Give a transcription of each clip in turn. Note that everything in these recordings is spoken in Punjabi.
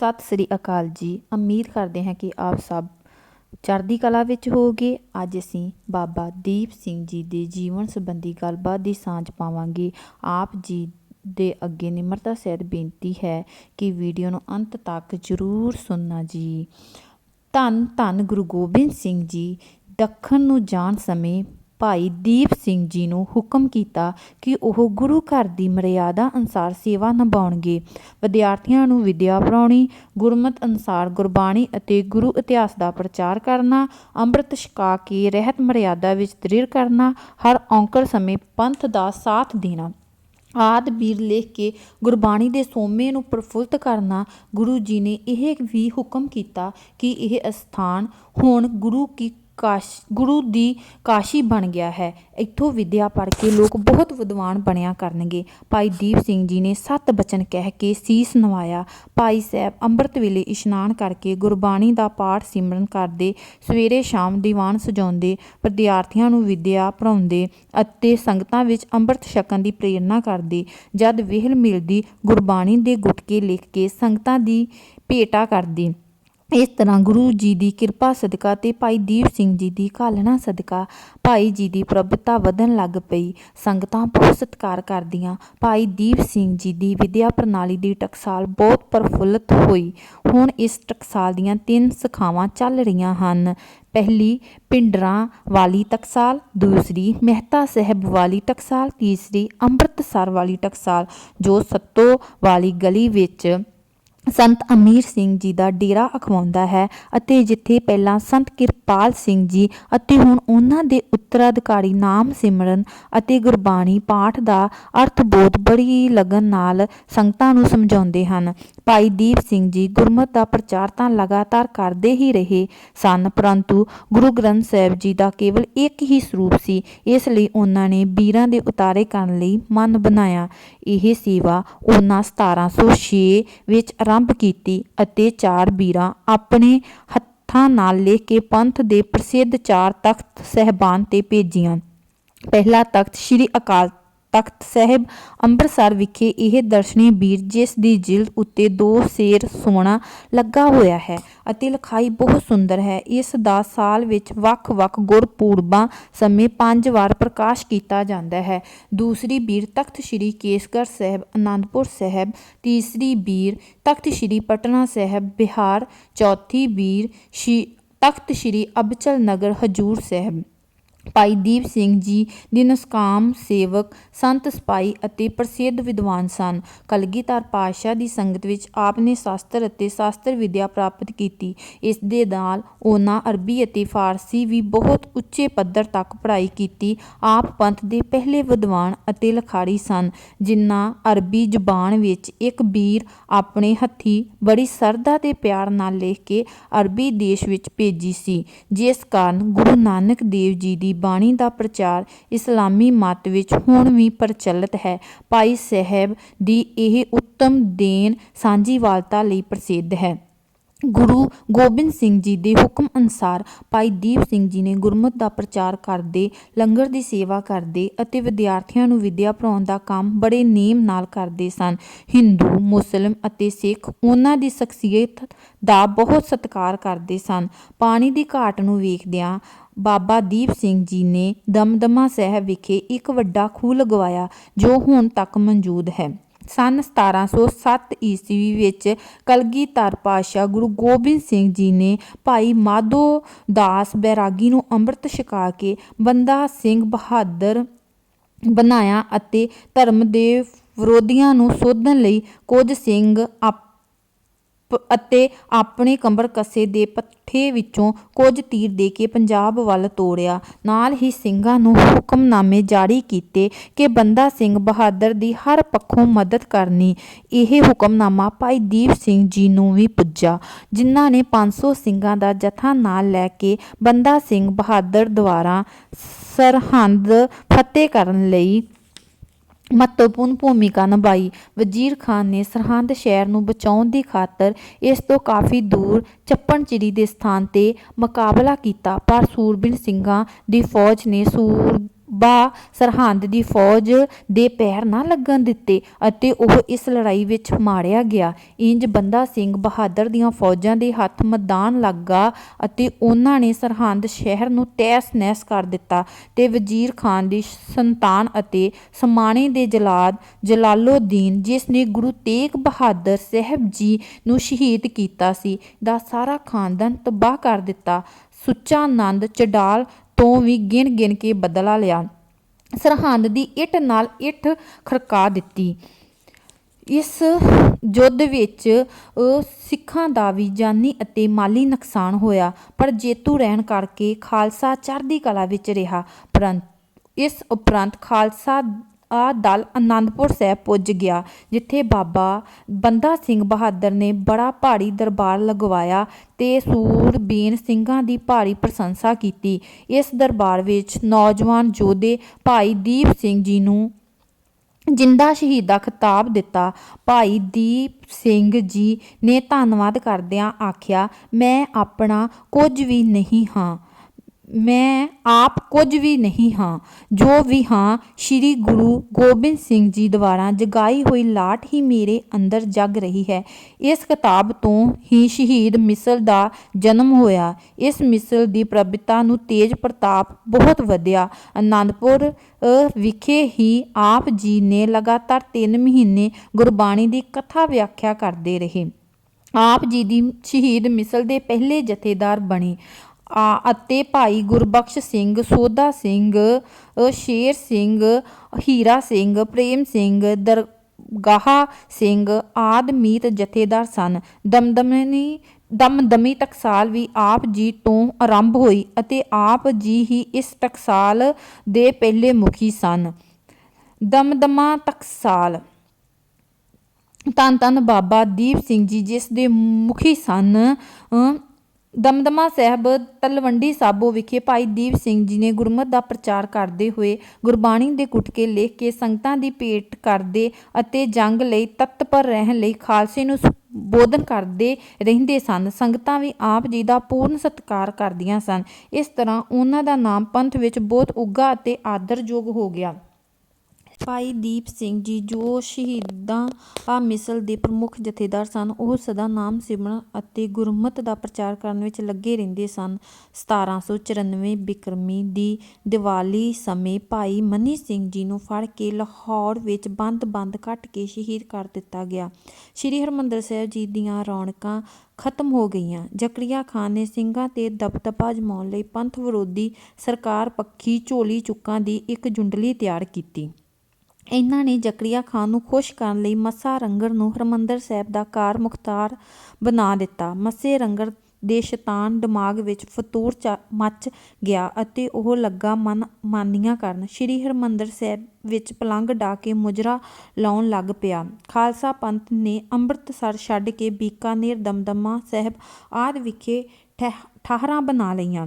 ਸਤਿ ਸ੍ਰੀ ਅਕਾਲ ਜੀ। ਉਮੀਦ ਕਰਦੇ ਹਾਂ ਕਿ ਆਪ ਸਭ ਚੜ੍ਹਦੀ ਕਲਾ ਵਿੱਚ ਹੋਗੇ ਅੱਜ ਅਸੀਂ ਬਾਬਾ ਦੀਪ ਸਿੰਘ ਜੀ ਦੇ ਜੀਵਨ ਸੰਬੰਧੀ ਗੱਲਬਾਤ ਦੀ ਸਾਂਝ ਪਾਵਾਂਗੇ। ਆਪ ਜੀ ਦੇ ਅੱਗੇ ਨਿਮਰਤਾ ਸਹਿਤ ਬੇਨਤੀ ਹੈ ਕਿ ਵੀਡੀਓ ਨੂੰ ਅੰਤ ਤੱਕ ਜ਼ਰੂਰ ਸੁਣਨਾ ਜੀ। ਧੰਨ ਧੰਨ ਗੁਰੂ ਗੋਬਿੰਦ ਸਿੰਘ ਜੀ। ਦੱਖਣ ਨੂੰ ਜਾਣ ਸਮੇਂ ਭਾਈ ਦੀਪ ਸਿੰਘ ਜੀ ਨੂੰ ਹੁਕਮ ਕੀਤਾ ਕਿ ਉਹ ਗੁਰੂ ਘਰ ਦੀ ਮਰਿਆਦਾ ਅਨੁਸਾਰ ਸੇਵਾ ਨਿਭਾਉਣਗੇ। ਵਿਦਿਆਰਥੀਆਂ ਨੂੰ ਵਿਦਿਆ ਪੜਾਉਣੀ ਗੁਰਮਤ ਅਨੁਸਾਰ ਗੁਰਬਾਣੀ ਅਤੇ ਗੁਰੂ ਇਤਿਹਾਸ ਦਾ ਪ੍ਰਚਾਰ ਕਰਨਾ, ਅੰਮ੍ਰਿਤ ਛਕਾ ਕੇ ਰਹਿਤ ਮਰਿਆਦਾ ਵਿੱਚ ਦ੍ਰਿੜ ਕਰਨਾ, ਹਰ ਔਂਕੜ ਸਮੇਂ ਪੰਥ ਦਾ ਸਾਥ ਦੇਣਾ। ਆਦ ਵੀਰ ਲਿਖ ਕੇ ਗੁਰਬਾਣੀ ਦੇ ਸੋਮੇ ਨੂੰ ਪ੍ਰਫੁੱਲਤ ਕਰਨਾ, ਗੁਰੂ ਜੀ ਨੇ ਇਹ ਵੀ ਹੁਕਮ ਕੀਤਾ ਕਿ ਇਹ ਅਸਥਾਨ ਹੁਣ ਗੁਰੂ ਕੀ ਕਾਸ਼, ਗੁਰੂ ਦੀ ਕਾਸ਼ੀ ਬਣ ਗਿਆ ਹੈ। ਇੱਥੋਂ ਵਿੱਦਿਆ ਪੜ੍ਹ ਕੇ ਲੋਕ ਬਹੁਤ ਵਿਦਵਾਨ ਬਣਿਆ ਕਰਨਗੇ। ਭਾਈ ਦੀਪ ਸਿੰਘ ਜੀ ਨੇ ਸੱਤ ਬਚਨ ਕਹਿ ਕੇ ਸੀਸ ਨਵਾਇਆ। ਭਾਈ ਸਾਹਿਬ ਅੰਮ੍ਰਿਤ ਵੇਲੇ ਇਸ਼ਨਾਨ ਕਰਕੇ ਗੁਰਬਾਣੀ ਦਾ ਪਾਠ ਸਿਮਰਨ ਕਰਦੇ, ਸਵੇਰੇ ਸ਼ਾਮ ਦੀਵਾਨ ਸਜਾਉਂਦੇ, ਵਿਦਿਆਰਥੀਆਂ ਨੂੰ ਵਿੱਦਿਆ ਪੜਾਉਂਦੇ ਅਤੇ ਸੰਗਤਾਂ ਵਿੱਚ ਅੰਮ੍ਰਿਤ ਛਕਣ ਦੀ ਪ੍ਰੇਰਣਾ ਕਰਦੇ। ਜਦ ਵਿਹਲ ਮਿਲਦੀ, ਗੁਰਬਾਣੀ ਦੇ ਗੁਟਕੇ ਲਿਖ ਕੇ ਸੰਗਤਾਂ ਦੀ ਭੇਟਾ ਕਰਦੀ। ਇਸ ਤਰ੍ਹਾਂ ਗੁਰੂ ਜੀ ਦੀ ਕਿਰਪਾ ਸਦਕਾ ਤੇ ਭਾਈ ਦੀਪ ਸਿੰਘ ਜੀ ਦੀ ਘਾਲਣਾ ਸਦਕਾ ਭਾਈ ਜੀ ਦੀ ਪ੍ਰਭਤਾ ਵਧਣ ਲੱਗ ਪਈ। ਸੰਗਤਾਂ ਬਹੁਤ ਸਤਿਕਾਰ ਕਰਦੀਆਂ। ਭਾਈ ਦੀਪ ਸਿੰਘ ਜੀ ਦੀ ਵਿਦਿਆ ਪ੍ਰਣਾਲੀ ਦੀ ਟਕਸਾਲ ਬਹੁਤ ਪ੍ਰਫੁੱਲਤ ਹੋਈ। ਹੁਣ ਇਸ ਟਕਸਾਲ ਦੀਆਂ ਤਿੰਨ ਸ਼ਾਖਾਵਾਂ ਚੱਲ ਰਹੀਆਂ ਹਨ। ਪਹਿਲੀ, ਪਿੰਡਰਾਂ ਵਾਲੀ ਟਕਸਾਲ। ਦੂਸਰੀ, ਮਹਿਤਾ ਸਾਹਿਬ ਵਾਲੀ ਟਕਸਾਲ। ਤੀਸਰੀ, ਅੰਮ੍ਰਿਤਸਰ ਵਾਲੀ ਟਕਸਾਲ, ਜੋ ਸੱਤੋ ਵਾਲੀ ਗਲੀ ਵਿੱਚ ਸੰਤ ਅਮੀਰ ਸਿੰਘ ਜੀ ਦਾ ਡੇਰਾ ਅਖਵਾਉਂਦਾ ਹੈ ਅਤੇ ਜਿੱਥੇ ਪਹਿਲਾਂ ਸੰਤ ਕਿਰਪਾਲ ਸਿੰਘ ਜੀ ਅਤੇ ਹੁਣ ਉਹਨਾਂ ਦੇ ਉੱਤਰਾਧਿਕਾਰੀ ਨਾਮ ਸਿਮਰਨ ਅਤੇ ਗੁਰਬਾਣੀ ਪਾਠ ਦਾ ਅਰਥ ਬੋਧ ਬੜੀ ਲਗਨ ਨਾਲ ਸੰਗਤਾਂ ਨੂੰ ਸਮਝਾਉਂਦੇ ਹਨ। ਭਾਈ ਦੀਪ ਸਿੰਘ ਜੀ ਗੁਰਮਤ ਦਾ ਪ੍ਰਚਾਰ ਤਾਂ ਲਗਾਤਾਰ ਕਰਦੇ ਹੀ ਰਹੇ ਸਨ, ਪਰੰਤੂ ਗੁਰੂ ਗ੍ਰੰਥ ਸਾਹਿਬ ਜੀ ਦਾ ਕੇਵਲ ਇੱਕ ਹੀ ਸਰੂਪ ਸੀ, ਇਸ ਲਈ ਉਹਨਾਂ ਨੇ ਵੀਰਾਂ ਦੇ ਉਤਾਰੇ ਕਰਨ ਲਈ ਮਨ ਬਣਾਇਆ। ਇਹ ਸੇਵਾ ਉਹਨਾਂ 1706 ਵਿੱਚ ਆਰੰਭ ਕੀਤੀ ਅਤੇ ਚਾਰ ਵੀਰਾਂ ਆਪਣੇ ਹੱਥਾਂ ਨਾਲ ਲਿਖ ਕੇ ਪੰਥ ਦੇ ਪ੍ਰਸਿੱਧ ਚਾਰ ਤਖਤ ਸਹਿਬਾਨ ਤੇ ਭੇਜੀਆਂ। ਪਹਿਲਾ ਤਖਤ ਸ੍ਰੀ ਅਕਾਲ ਤਖਤ ਸਾਹਿਬ ਅੰਮ੍ਰਿਤਸਰ ਵਿਖੇ ਇਹ ਦਰਸ਼ਨੀ ਬੀਰ, ਜਿਸ ਦੀ ਜਿਲਦ ਉੱਤੇ ਦੋ ਸ਼ੇਰ ਸੋਨਾ ਲੱਗਾ ਹੋਇਆ ਹੈ ਅਤੇ ਲਿਖਾਈ ਬਹੁਤ ਸੁੰਦਰ ਹੈ। ਇਸ ਦਾ ਸਾਲ ਵਿੱਚ ਵੱਖ-ਵੱਖ ਗੁਰਪੂਰਬਾਂ ਸਮੇਂ ਪੰਜ ਵਾਰ ਪ੍ਰਕਾਸ਼ ਕੀਤਾ ਜਾਂਦਾ ਹੈ। ਦੂਸਰੀ ਬੀਰ ਤਖਤ ਸ੍ਰੀ ਕੇਸਗੜ੍ਹ ਸਾਹਿਬ ਆਨੰਦਪੁਰ ਸਾਹਿਬ, ਤੀਸਰੀ ਬੀਰ ਤਖਤ ਸ੍ਰੀ ਪਟਨਾ ਸਾਹਿਬ, ਬਿਹਾਰ, ਚੌਥੀ ਬੀਰ ਸ਼੍ਰੀ ਤਖਤ ਸ੍ਰੀ ਅਬਚਲ ਨਗਰ, ਹਜੂਰ ਸਾਹਿਬ। ਭਾਈ ਦੀਪ ਸਿੰਘ ਜੀ ਦੇ ਨਸਕਾਮ ਸੇਵਕ, ਸੰਤ ਸਿਪਾਹੀ ਅਤੇ ਪ੍ਰਸਿੱਧ ਵਿਦਵਾਨ ਸਨ। ਕਲਗੀਧਰ ਪਾਤਸ਼ਾਹ ਦੀ ਸੰਗਤ ਵਿੱਚ ਆਪ ਨੇ ਸ਼ਾਸਤਰ ਅਤੇ ਸ਼ਾਸਤਰ ਵਿਦਿਆ ਪ੍ਰਾਪਤ ਕੀਤੀ। ਇਸ ਦੇ ਨਾਲ ਉਹਨਾਂ ਅਰਬੀ ਅਤੇ ਫਾਰਸੀ ਵੀ ਬਹੁਤ ਉੱਚੇ ਪੱਧਰ ਤੱਕ ਪੜ੍ਹਾਈ ਕੀਤੀ। ਆਪ ਪੰਥ ਦੇ ਪਹਿਲੇ ਵਿਦਵਾਨ ਅਤੇ ਲਿਖਾਰੀ ਸਨ, ਜਿਨ੍ਹਾਂ ਅਰਬੀ ਜ਼ੁਬਾਨ ਵਿੱਚ ਇੱਕ ਵੀਰ ਆਪਣੇ ਹੱਥੀ ਬੜੀ ਸਰਦਾ ਤੇ ਪਿਆਰ ਨਾਲ ਲਿਖ ਕੇ ਅਰਬੀ ਦੇਸ਼ ਵਿੱਚ ਭੇਜੀ ਸੀ, ਜਿਸ ਕਾਰਨ ਗੁਰੂ ਨਾਨਕ ਦੇਵ ਜੀ ਦੀ ਬਾਣੀ ਦਾ ਪ੍ਰਚਾਰ ਇਸਲਾਮੀ ਮਤ ਵਿੱਚ ਹੁਣ ਵੀ ਪ੍ਰਚਲਿਤ ਹੈ। ਭਾਈ ਸਾਹਿਬ ਦੀ ਇਹ ਉੱਤਮ ਦੇਣ ਸਾਂਝੀਵਾਲਤਾ ਲਈ ਪ੍ਰਸਿੱਧ ਹੈ। ਗੁਰੂ ਗੋਬਿੰਦ ਸਿੰਘ ਜੀ ਦੇ ਹੁਕਮ ਅਨੁਸਾਰ ਭਾਈ ਦੀਪ ਸਿੰਘ ਜੀ ਨੇ ਗੁਰਮਤ ਦਾ ਪ੍ਰਚਾਰ ਕਰਦੇ, ਲੰਗਰ ਦੀ ਸੇਵਾ ਕਰਦੇ ਅਤੇ ਵਿਦਿਆਰਥੀਆਂ ਨੂੰ ਵਿਦਿਆ ਪੜਾਉਣ ਦਾ ਕੰਮ ਬੜੇ ਨੇਮ ਨਾਲ ਕਰਦੇ ਸਨ। ਹਿੰਦੂ, ਮੁਸਲਮ ਅਤੇ ਸਿੱਖ ਉਹਨਾਂ ਦੀ ਸ਼ਖਸੀਅਤ ਦਾ ਬਹੁਤ ਸਤਿਕਾਰ ਕਰਦੇ ਸਨ। ਪਾਣੀ ਦੀ ਘਾਟ ਨੂੰ ਵੇਖਦਿਆਂ ਬਾਬਾ ਦੀਪ ਸਿੰਘ ਜੀ ਨੇ ਦਮਦਮਾ ਸਾਹਿਬ ਵਿਖੇ ਇੱਕ ਵੱਡਾ ਖੂਹ ਲਗਵਾਇਆ, ਜੋ ਹੁਣ ਤੱਕ ਮੌਜੂਦ ਹੈ। ਸਨ 1707 ਈਸਵੀ ਵਿੱਚ ਕਲਗੀਧਰ ਪਾਤਸ਼ਾਹ ਗੁਰੂ ਗੋਬਿੰਦ ਸਿੰਘ ਜੀ ਨੇ ਭਾਈ ਮਾਧੋ ਦਾਸ ਬੈਰਾਗੀ ਨੂੰ ਅੰਮ੍ਰਿਤ ਛਕਾ ਕੇ ਬੰਦਾ ਸਿੰਘ ਬਹਾਦਰ ਬਣਾਇਆ ਅਤੇ ਧਰਮ ਦੇ ਵਿਰੋਧੀਆਂ ਨੂੰ ਸੋਧਣ ਲਈ ਕੁਝ ਸਿੰਘ ਆਪ ਅਤੇ ਆਪਣੇ ਕੰਬਰ ਕੱਸੇ ਦੇ ਪੱਠੇ ਵਿੱਚੋਂ ਕੁਝ ਤੀਰ ਦੇ ਕੇ ਪੰਜਾਬ ਵੱਲ ਤੋੜਿਆ। ਨਾਲ ਹੀ ਸਿੰਘਾਂ ਨੂੰ ਹੁਕਮਨਾਮੇ ਜਾਰੀ ਕੀਤੇ ਕਿ ਬੰਦਾ ਸਿੰਘ ਬਹਾਦਰ ਦੀ ਹਰ ਪੱਖੋਂ ਮਦਦ ਕਰਨੀ। ਇਹ ਹੁਕਮਨਾਮਾ ਭਾਈ ਦੀਪ ਸਿੰਘ ਜੀ ਨੂੰ ਵੀ ਪੁੱਜਾ, ਜਿਨ੍ਹਾਂ ਨੇ 500 ਸਿੰਘਾਂ ਦਾ ਜਥਾ ਨਾਲ ਲੈ ਕੇ ਬੰਦਾ ਸਿੰਘ ਬਹਾਦਰ ਦੁਆਰਾ ਸਰਹੰਦ ਫਤਿਹ ਕਰਨ ਲਈ ਮਹੱਤਵਪੂਰਨ ਭੂਮਿਕਾ ਨਿਭਾਈ। ਵਜ਼ੀਰ ਖਾਨ ਨੇ ਸਰਹੰਦ ਸ਼ਹਿਰ ਨੂੰ ਬਚਾਉਣ ਦੀ ਖਾਤਰ ਇਸ ਤੋਂ ਕਾਫੀ ਦੂਰ ਚੱਪਣਚਿੜੀ ਦੇ ਸਥਾਨ ਤੇ ਮੁਕਾਬਲਾ ਕੀਤਾ। ਪਰ ਸੂਰਬੀਰ ਸਿੰਘਾਂ ਦੀ ਫੌਜ ਨੇ ਸੂਰ ਬਾਬਾ ਸਰਹੰਦ ਦੀ ਫੌਜ ਦੇ ਪੈਰ ਨਾ ਲੱਗਣ ਦਿੱਤੇ ਅਤੇ ਉਹ ਇਸ ਲੜਾਈ ਵਿੱਚ ਮਾਰਿਆ ਗਿਆ। ਇੰਜ ਬੰਦਾ ਸਿੰਘ ਬਹਾਦਰ ਦੀਆਂ ਫੌਜਾਂ ਦੇ ਹੱਥ ਮੈਦਾਨ ਲੱਗਾ ਅਤੇ ਉਹਨਾਂ ਨੇ ਸਰਹੰਦ ਸ਼ਹਿਰ ਨੂੰ ਤਹਿਸ-ਨਹਿਸ ਕਰ ਦਿੱਤਾ ਤੇ ਵਜ਼ੀਰ ਖਾਨ ਦੀ ਸੰਤਾਨ ਅਤੇ ਸਮਾਣੇ ਦੇ ਜਲਾਦ ਜਲਾਲੁਦੀਨ, ਜਿਸ ਨੇ ਗੁਰੂ ਤੇਗ ਬਹਾਦਰ ਸਾਹਿਬ ਜੀ ਨੂੰ ਸ਼ਹੀਦ ਕੀਤਾ ਸੀ, ਦਾ ਸਾਰਾ ਖਾਨਦਾਨ ਤਬਾਹ ਕਰ ਦਿੱਤਾ। ਸੁੱਚਾ ਨੰਦ ਚਡਾਲ ਤੋਂ ਵੀ ਗਿਣ ਗਿਣ ਕੇ ਬਦਲਾ ਲਿਆ। ਸਰਹੰਦ ਦੀ ਇੱਟ ਨਾਲ ਇੱਟ ਖੜਕਾ ਦਿੱਤੀ। ਇਸ ਯੁੱਧ ਵਿੱਚ ਅ, ਸਿੱਖਾਂ ਦਾ ਵੀ ਜਾਨੀ ਅਤੇ ਮਾਲੀ ਨੁਕਸਾਨ ਹੋਇਆ ਪਰ ਜੇਤੂ ਰਹਿਣ ਕਰਕੇ ਖਾਲਸਾ ਚੜ੍ਹਦੀ ਕਲਾ ਵਿੱਚ ਰਿਹਾ ਪਰੰਤੂ ਇਸ ਉਪਰੰਤ ਖਾਲਸਾ ਆ ਦਲ ਅਨੰਦਪੁਰ ਸਾਹਿਬ ਪੁੱਜ ਗਿਆ, ਜਿੱਥੇ ਬਾਬਾ ਬੰਦਾ ਸਿੰਘ ਬਹਾਦਰ ਨੇ ਬੜਾ ਭਾਰੀ ਦਰਬਾਰ ਲਗਵਾਇਆ ਤੇ ਸੂਰਬੀਨ ਸਿੰਘਾਂ ਦੀ ਭਾਰੀ ਪ੍ਰਸ਼ੰਸਾ ਕੀਤੀ। ਇਸ ਦਰਬਾਰ ਵਿੱਚ ਨੌਜਵਾਨ ਯੋਧੇ ਭਾਈ ਦੀਪ ਸਿੰਘ ਜੀ ਨੂੰ ਜਿੰਦਾ ਸ਼ਹੀਦ ਖਿਤਾਬ ਦਿੱਤਾ। ਭਾਈ ਦੀਪ ਸਿੰਘ ਜੀ ਨੇ ਧੰਨਵਾਦ ਕਰਦਿਆਂ ਆਖਿਆ, ਮੈਂ ਆਪਣਾ ਕੁਝ ਵੀ ਨਹੀਂ ਹਾਂ। ਮੈਂ ਆਪ ਕੁਝ ਵੀ ਨਹੀਂ ਹਾਂ। ਜੋ ਵੀ ਹਾਂ ਸ੍ਰੀ ਗੁਰੂ ਗੋਬਿੰਦ ਸਿੰਘ ਜੀ ਦੁਆਰਾ ਜਗਾਈ ਹੋਈ ਲਾਟ ਹੀ ਮੇਰੇ ਅੰਦਰ ਜਗ ਰਹੀ ਹੈ। ਇਸ ਕਿਤਾਬ ਤੋਂ ਹੀ ਸ਼ਹੀਦ ਮਿਸਲ ਦਾ ਜਨਮ ਹੋਇਆ। ਇਸ ਮਿਸਲ ਦੀ ਪ੍ਰਭਿਤਾ ਨੂੰ ਤੇਜ ਪ੍ਰਤਾਪ ਬਹੁਤ ਵਧਿਆ। ਆਨੰਦਪੁਰ ਅ, ਵਿਖੇ ਹੀ ਆਪ ਜੀ ਨੇ ਲਗਾਤਾਰ 3 ਮਹੀਨੇ ਗੁਰਬਾਣੀ ਦੀ ਕਥਾ ਵਿਆਖਿਆ ਕਰਦੇ ਰਹੇ। ਆਪ ਜੀ ਦੀ ਸ਼ਹੀਦ ਮਿਸਲ ਦੇ ਪਹਿਲੇ ਜਥੇਦਾਰ ਬਣੇ। ਅਤੇ ਭਾਈ ਗੁਰਬਖਸ਼ ਸਿੰਘ, ਸੋਧਾ ਸਿੰਘ ਸ਼ੇਰ ਸਿੰਘ, ਹੀਰਾ ਸਿੰਘ, ਪ੍ਰੇਮ ਸਿੰਘ, ਦਰਗਾਹ ਸਿੰਘ ਆਦ ਮੀਤ ਜਥੇਦਾਰ ਸਨ। ਦਮਦਮਨੀ ਦਮਦਮੀ ਟਕਸਾਲ ਵੀ ਆਪ ਜੀ ਤੋਂ ਆਰੰਭ ਹੋਈ ਅਤੇ ਆਪ ਜੀ ਹੀ ਇਸ ਟਕਸਾਲ ਦੇ ਪਹਿਲੇ ਮੁਖੀ ਸਨ। ਦਮਦਮਾ ਟਕਸਾਲ ਧੰਨ ਧੰਨ ਬਾਬਾ ਦੀਪ ਸਿੰਘ ਜੀ, ਜਿਸ ਦੇ ਮੁਖੀ ਸਨ ਦਮਦਮਾ ਸਾਹਿਬ ਤਲਵੰਡੀ ਸਾਬੋ ਵਿਖੇ ਭਾਈ ਦੀਪ ਸਿੰਘ ਜੀ ਨੇ ਗੁਰਮਤ ਦਾ ਪ੍ਰਚਾਰ ਕਰਦੇ ਹੋਏ ਗੁਰਬਾਣੀ ਦੇ ਗੁਟਕੇ ਲਿਖ ਕੇ ਸੰਗਤਾਂ ਦੀ ਭੇਟ ਕਰਦੇ ਅਤੇ ਜੰਗ ਲਈ ਤਤਪਰ ਰਹਿਣ ਲਈ ਖਾਲਸੇ ਨੂੰ ਬੋਧਨ ਕਰਦੇ ਰਹਿੰਦੇ ਸਨ। ਸੰਗਤਾਂ ਵੀ ਆਪ ਜੀ ਦਾ ਪੂਰਨ ਸਤਿਕਾਰ ਕਰਦੀਆਂ ਸਨ। ਇਸ ਤਰ੍ਹਾਂ ਉਹਨਾਂ ਦਾ ਨਾਮ ਪੰਥ ਵਿੱਚ ਬਹੁਤ ਉੱਘਾ ਅਤੇ ਆਦਰਯੋਗ ਹੋ ਗਿਆ। ਭਾਈ ਦੀਪ ਸਿੰਘ ਜੀ ਜੋ ਸ਼ਹੀਦਾਂ ਮਿਸਲ ਦੇ ਪ੍ਰਮੁੱਖ ਜਥੇਦਾਰ ਸਨ, ਉਹ ਸਦਾ ਨਾਮ ਸਿਮਰਨ ਅਤੇ ਗੁਰਮਤ ਦਾ ਪ੍ਰਚਾਰ ਕਰਨ ਵਿੱਚ ਲੱਗੇ ਰਹਿੰਦੇ ਸਨ। 1794 ਬਿਕਰਮੀ ਦੀ ਦੀਵਾਲੀ ਸਮੇਂ ਭਾਈ ਮਨੀ ਸਿੰਘ ਜੀ ਨੂੰ ਫੜ ਕੇ ਲਾਹੌਰ ਵਿੱਚ ਬੰਦ-ਬੰਦ ਕੱਟ ਕੇ ਸ਼ਹੀਦ ਕਰ ਦਿੱਤਾ ਗਿਆ। ਸ੍ਰੀ ਹਰਮੰਦਰ ਸਾਹਿਬ ਜੀ ਦੀਆਂ ਰੌਣਕਾਂ ਖਤਮ ਹੋ ਗਈਆਂ। ਜ਼ਕਰੀਆ ਖਾਨ ਨੇ ਸਿੰਘਾਂ ਤੇ ਦਬਦਬਾ ਜਮਾਉਣ ਲਈ ਪੰਥ ਵਿਰੋਧੀ ਸਰਕਾਰ ਪੱਖੀ ਝੋਲੀ ਚੁੱਕਾਂ ਦੀ ਇੱਕ ਜੁੰਡਲੀ ਤਿਆਰ ਕੀਤੀ। ਇਹਨਾਂ ਨੇ ਜ਼ਕਰੀਆ ਖਾਨ ਨੂੰ ਖੁਸ਼ ਕਰਨ ਲਈ ਮੱਸਾ ਰੰਗਰ ਨੂੰ ਹਰਮੰਦਰ ਸਾਹਿਬ ਦਾ ਕਾਰ ਮੁਖਤਾਰ ਬਣਾ ਦਿੱਤਾ। ਮੱਸੇ ਰੰਗਰ ਦੇ ਸ਼ੈਤਾਨ ਦਿਮਾਗ ਵਿੱਚ ਫਤੂਰ ਚਾ- ਮੱਚ ਗਿਆ ਅਤੇ ਉਹ ਲੱਗਾ ਮਨ ਮਾਨੀਆਂ ਕਰਨ। ਸ੍ਰੀ ਹਰਮੰਦਰ ਸਾਹਿਬ ਵਿੱਚ ਪਲੰਗ ਡਾ ਕੇ ਮੁਜਰਾ ਲਾਉਣ ਲੱਗ ਪਿਆ। ਖਾਲਸਾ ਪੰਥ ਨੇ ਅੰਮ੍ਰਿਤਸਰ ਛੱਡ ਕੇ ਬੀਕਾਨੇਰ, ਦਮਦਮਾ ਸਾਹਿਬ ਆਦਿ ਵਿਖੇ ਠਹਿ- ਠਾਹਰਾਂ ਬਣਾ ਲਈਆਂ।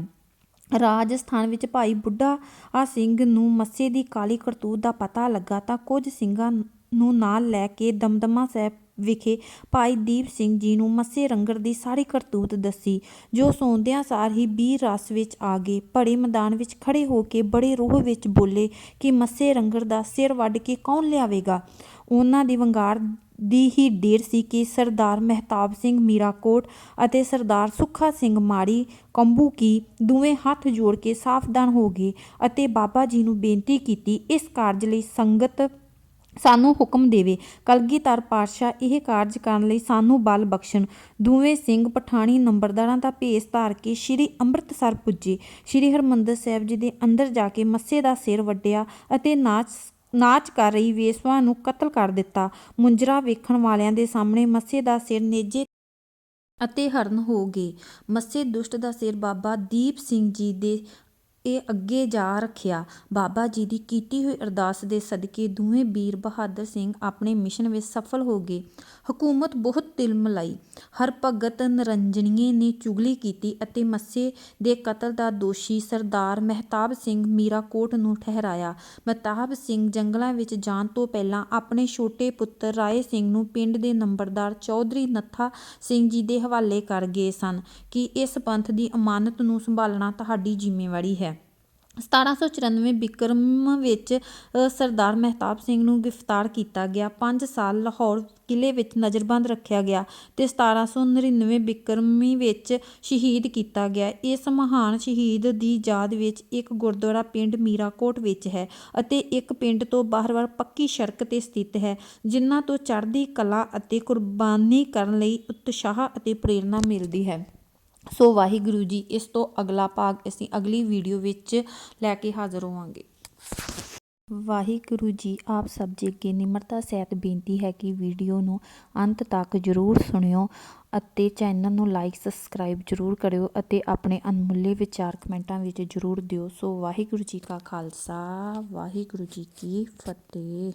ਰਾਜਸਥਾਨ ਵਿੱਚ ਭਾਈ ਬੁੱਢਾ ਆ ਸਿੰਘ ਨੂੰ ਮੱਸੇ ਦੀ ਕਾਲੀ ਕਰਤੂਤ ਦਾ ਪਤਾ ਲੱਗਾ ਤਾਂ ਕੁਝ ਸਿੰਘਾਂ ਨੂੰ ਨਾਲ ਲੈ ਕੇ ਦਮਦਮਾ ਸਾਹਿਬ ਵਿਖੇ ਭਾਈ ਦੀਪ ਸਿੰਘ ਜੀ ਨੂੰ ਮੱਸੇ ਰੰਗਰ ਦੀ ਸਾਰੀ ਕਰਤੂਤ ਦੱਸੀ, ਜੋ ਸੌਂਦਿਆਂ ਸਾਰ ਹੀ ਵੀਰ ਰਸ ਵਿੱਚ ਆ ਗਏ। ਭੜੇ ਮੈਦਾਨ ਵਿੱਚ ਖੜੇ ਹੋ ਕੇ ਬੜੇ ਰੋਹ ਵਿੱਚ ਬੋਲੇ ਕਿ ਮੱਸੇ ਰੰਗਰ ਦਾ ਸਿਰ ਵੱਢ ਕੇ ਕੌਣ ਲਿਆਵੇਗਾ? ਉਹਨਾਂ ਦੀ ਵੰਗਾਰ ਦੀ ਹੀ ਦੇਰ ਸੀ ਕਿ ਸਰਦਾਰ ਮਹਿਤਾਬ ਸਿੰਘ ਮੀਰਾਕੋਟ ਅਤੇ ਸਰਦਾਰ ਸੁੱਖਾ ਸਿੰਘ ਮਾੜੀ ਕੰਬੂ ਦੋਵੇਂ ਹੱਥ ਜੋੜ ਕੇ ਸਾਵਧਾਨ ਹੋ ਗਏ ਅਤੇ ਬਾਬਾ ਜੀ ਨੂੰ ਬੇਨਤੀ ਕੀਤੀ, ਇਸ ਕਾਰਜ ਲਈ ਸੰਗਤ ਸਾਨੂੰ ਹੁਕਮ ਦੇਵੇ। ਕਲਗੀਧਰ ਪਾਤਸ਼ਾਹ ਇਹ ਕਾਰਜ ਕਰਨ ਲਈ ਸਾਨੂੰ ਬਲ ਬਖਸ਼ਣ। ਦੋਵੇਂ ਸਿੰਘ ਪਠਾਣੀ ਨੰਬਰਦਾਰਾਂ ਦਾ ਭੇਸ ਧਾਰ ਕੇ ਸ੍ਰੀ ਅੰਮ੍ਰਿਤਸਰ ਪੁੱਜੇ। ਸ੍ਰੀ ਹਰਮੰਦਰ ਸਾਹਿਬ ਜੀ ਦੇ ਅੰਦਰ ਜਾ ਕੇ ਮੱਸੇ ਦਾ ਸਿਰ ਵੱਢਿਆ ਅਤੇ ਨਾਚ ਨਾਚ ਕਰ ਰਹੀ ਵੇਸਵਾ ਨੂੰ ਕਤਲ ਕਰ ਦਿੱਤਾ। ਮੁੰਜਰਾ ਵੇਖਣ ਵਾਲਿਆਂ ਦੇ ਸਾਹਮਣੇ ਮੱਸੇ ਦਾ ਸਿਰ ਨੇਜੇ ਅਤੇ ਹਰਨ ਹੋ ਗਏ। ਮੱਸੇ ਦੁਸ਼ਟ ਦਾ ਸਿਰ ਬਾਬਾ ਦੀਪ ਸਿੰਘ ਜੀ ਦੇ ਇਹ ਅੱਗੇ ਜਾ ਰੱਖਿਆ। ਬਾਬਾ ਜੀ ਦੀ ਕੀਤੀ ਹੋਈ ਅਰਦਾਸ ਦੇ ਸਦਕੇ ਦੋਵੇਂ ਵੀਰ ਬਹਾਦਰ ਸਿੰਘ ਆਪਣੇ ਮਿਸ਼ਨ ਵਿੱਚ ਸਫਲ ਹੋ ਗਏ। ਹਕੂਮਤ ਬਹੁਤ ਦਿਲ ਮਲਾਈ। ਹਰਭਗਤ ਨਰੰਜਨੀਏ ਨੇ ਚੁਗਲੀ ਕੀਤੀ ਅਤੇ ਮੱਸੇ ਦੇ ਕਤਲ ਦਾ ਦੋਸ਼ੀ ਸਰਦਾਰ ਮਹਿਤਾਬ ਸਿੰਘ ਮੀਰਾਕੋਟ ਨੂੰ ਠਹਿਰਾਇਆ। ਮਹਿਤਾਬ ਸਿੰਘ ਜੰਗਲਾਂ ਵਿੱਚ ਜਾਣ ਤੋਂ ਪਹਿਲਾਂ ਆਪਣੇ ਛੋਟੇ ਪੁੱਤਰ ਰਾਏ ਸਿੰਘ ਨੂੰ ਪਿੰਡ ਦੇ ਨੰਬਰਦਾਰ ਚੌਧਰੀ ਨੱਥਾ ਸਿੰਘ ਜੀ ਦੇ ਹਵਾਲੇ ਕਰ ਗਏ ਸਨ ਕਿ ਇਸ ਪੰਥ ਦੀ ਅਮਾਨਤ ਨੂੰ ਸੰਭਾਲਣਾ ਤੁਹਾਡੀ ਜ਼ਿੰਮੇਵਾਰੀ ਹੈ। 1794 ਬਿਕਰਮ ਵਿੱਚ ਸਰਦਾਰ ਮਹਿਤਾਬ ਸਿੰਘ ਨੂੰ ਗ੍ਰਿਫਤਾਰ ਕੀਤਾ ਗਿਆ। 5 ਸਾਲ ਲਾਹੌਰ ਕਿਲੇ ਵਿੱਚ ਨਜ਼ਰਬੰਦ ਰੱਖਿਆ ਗਿਆ ਤੇ 1799 ਬਿਕਰਮੀ ਵਿੱਚ ਸ਼ਹੀਦ ਕੀਤਾ ਗਿਆ। ਇਸ ਮਹਾਨ ਸ਼ਹੀਦ ਦੀ ਯਾਦ ਵਿੱਚ ਇੱਕ ਗੁਰਦੁਆਰਾ ਪਿੰਡ ਮੀਰਾਕੋਟ ਵਿੱਚ ਹੈ ਅਤੇ ਇੱਕ ਪਿੰਡ ਤੋਂ ਬਾਹਰ ਪੱਕੀ ਸੜਕ ਤੇ ਸਥਿਤ ਹੈ, ਜਿਨ੍ਹਾਂ ਤੋਂ ਚੜ੍ਹਦੀ ਕਲਾ ਅਤੇ ਕੁਰਬਾਨੀ ਕਰਨ ਲਈ ਉਤਸ਼ਾਹ ਅਤੇ ਪ੍ਰੇਰਨਾ ਮਿਲਦੀ ਹੈ। ਸੋ ਵਾਹਿਗੁਰੂ ਜੀ, ਇਸ ਤੋਂ ਅਗਲਾ ਭਾਗ ਅਸੀਂ ਅਗਲੀ ਵੀਡੀਓ ਵਿੱਚ ਲੈ ਕੇ ਹਾਜ਼ਰ ਹੋਵਾਂਗੇ। ਵਾਹਿਗੁਰੂ ਜੀ, ਆਪ ਸਭ ਜੀ ਅੱਗੇ ਨਿਮਰਤਾ ਸਹਿਤ ਬੇਨਤੀ ਹੈ ਕਿ ਵੀਡੀਓ ਨੂੰ ਅੰਤ ਤੱਕ ਜ਼ਰੂਰ ਸੁਣਿਓ ਅਤੇ ਚੈਨਲ ਨੂੰ ਲਾਈਕ, ਸਬਸਕ੍ਰਾਈਬ ਜ਼ਰੂਰ ਕਰਿਓ ਅਤੇ ਆਪਣੇ ਅਨਮੁੱਲੇ ਵਿਚਾਰ ਕਮੈਂਟਾਂ ਵਿੱਚ ਜ਼ਰੂਰ ਦਿਓ। ਸੋ ਵਾਹਿਗੁਰੂ ਜੀ ਕਾ ਖਾਲਸਾ, ਵਾਹਿਗੁਰੂ ਜੀ ਕੀ ਫਤਿਹ।